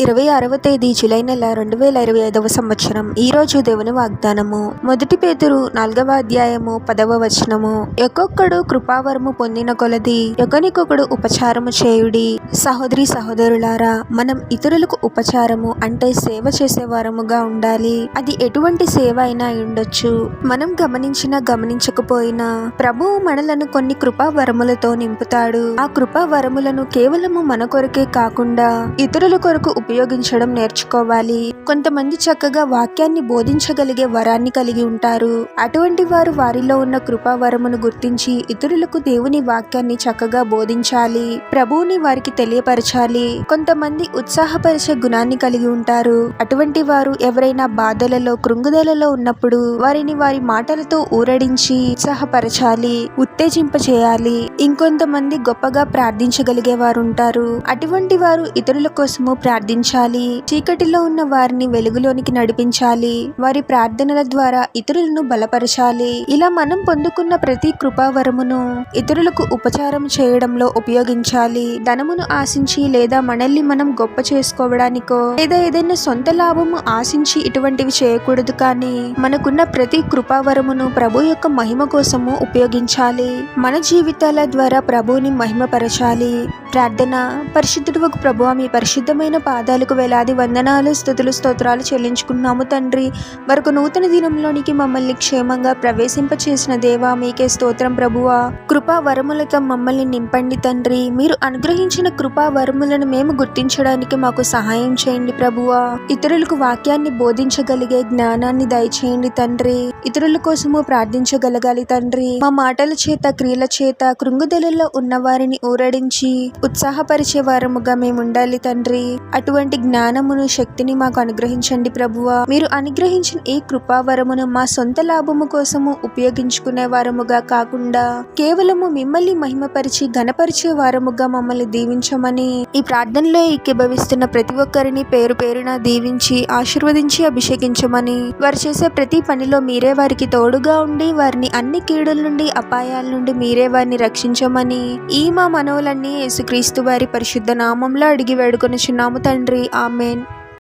ఇరవై ఆరవ తేదీ జూలై నెల రెండు వేల ఇరవై ఐదవ సంవత్సరం. ఈ రోజు దేవుని వాగ్దానము. మొదటి పేతురు నాలుగవ అధ్యాయము పదవ వచనము. ఒక్కొక్కడు కృపావరము పొందిన కొలది ఒకనికొకడు ఉపచారము చేయుడి. సహోదరి సహోదరులారా మనం ఇతరులకు ఉపచారము అంటే సేవ చేసే వారముగా ఉండాలి. అది ఎటువంటి సేవ అయినా ఉండొచ్చు. మనం గమనించినా గమనించకపోయినా ప్రభువు మనలను కొన్ని కృపావరములతో నింపుతాడు. ఆ కృపావరములను కేవలము మన కొరకే కాకుండా ఇతరుల కొరకు ఉపయోగించడం నేర్చుకోవాలి. కొంతమంది చక్కగా వాక్యాన్ని బోధించగలిగే వరాన్ని కలిగి ఉంటారు. అటువంటి వారు వారిలో ఉన్న కృపావరమును గుర్తించి ఇతరులకు దేవుని వాక్యాన్ని చక్కగా బోధించాలి. ప్రభువుని వారికి తెలియపరచాలి. కొంతమంది ఉత్సాహపరిచే గుణాన్ని కలిగి ఉంటారు. అటువంటి వారు ఎవరైనా బాధలలో కృంగుదలలో ఉన్నప్పుడు వారిని వారి మాటలతో ఊరడించి ఉత్సాహపరచాలి ఉత్తేజింప చేయాలి ఇంకొంతమంది గొప్పగా ప్రార్థించగలిగే వారు ఉంటారు. అటువంటి వారు ఇతరుల కోసము ప్రార్థించాలి చీకటిలో ఉన్న వారిని వెలుగులోనికి నడిపించాలి. వారి ప్రార్థనల ద్వారా ఇతరులను బలపరచాలి. ఇలా మనం పొందుకున్న ప్రతి కృపావరమును ఇతరులకు ఉపచారం చేయడంలో ఉపయోగించాలి. ధనమును ఆశించి లేదా మనల్ని మనం గొప్ప చేసుకోవడానికో లేదా ఏదైనా సొంత లాభము ఆశించి ఇటువంటివి చేయకూడదు కానీ మనకున్న ప్రతి కృపావరమును ప్రభు యొక్క మహిమ కోసము ఉపయోగించాలి. మన జీవితాల ద్వారా ప్రభువుని మహిమపరచాలి. ప్రార్థన పరిశుద్ధుడు ఒక ప్రభు మీ పరిశుద్ధమైన పాదాలకు వేలాది వందనాలు స్థుతులు స్తోత్రాలు చెల్లించుకున్నాము తండ్రి. మరొక నూతన దినంలోనికి మమ్మల్ని క్షేమంగా ప్రవేశింపచేసిన దేవా మీకే స్తోత్రం ప్రభువా. కృపా వరములతో మమ్మల్ని నింపండి తండ్రి. మీరు అనుగ్రహించిన కృపా వరములను మేము గుర్తించడానికి మాకు సహాయం చేయండి ప్రభువా. ఇతరులకు వాక్యాన్ని బోధించగలిగే జ్ఞానాన్ని దయచేయండి తండ్రి. ఇతరుల కోసము ప్రార్థించగలగాలి తండ్రి. మా మాటల చేత క్రియల చేత కృంగుదలలో ఉన్న వారిని ఊరడించి ఉత్సాహపరిచే వారముగా మేము ఉండాలి తండ్రి. అటువంటి జ్ఞానమును శక్తిని మాకు అనుగ్రహించండి ప్రభువా. మీరు అనుగ్రహించిన ఈ కృపావరమును మా సొంత లాభము కోసము ఉపయోగించుకునే వారముగా కాకుండా కేవలము మిమ్మల్ని మహిమపరిచి ఘనపరిచే వారముగా మమ్మల్ని దీవించమని ఈ ప్రార్థనలో ఏకీభవిస్తున్న ప్రతి ఒక్కరిని పేరు పేరున దీవించి ఆశీర్వదించి అభిషేకించమని వారు చేసే ప్రతి పనిలో మీరే వారికి తోడుగా ఉండి వారిని అన్ని కీడుల నుండి అపాయాల నుండి మీరే వారిని రక్షించమని ఈ మా మనవులన్నీ యేసుక్రీస్తు వారి పరిశుద్ధ నామంలో అడిగి వేడుకొనిచున్నాము తండ్రి. நன்றி ஆமேன்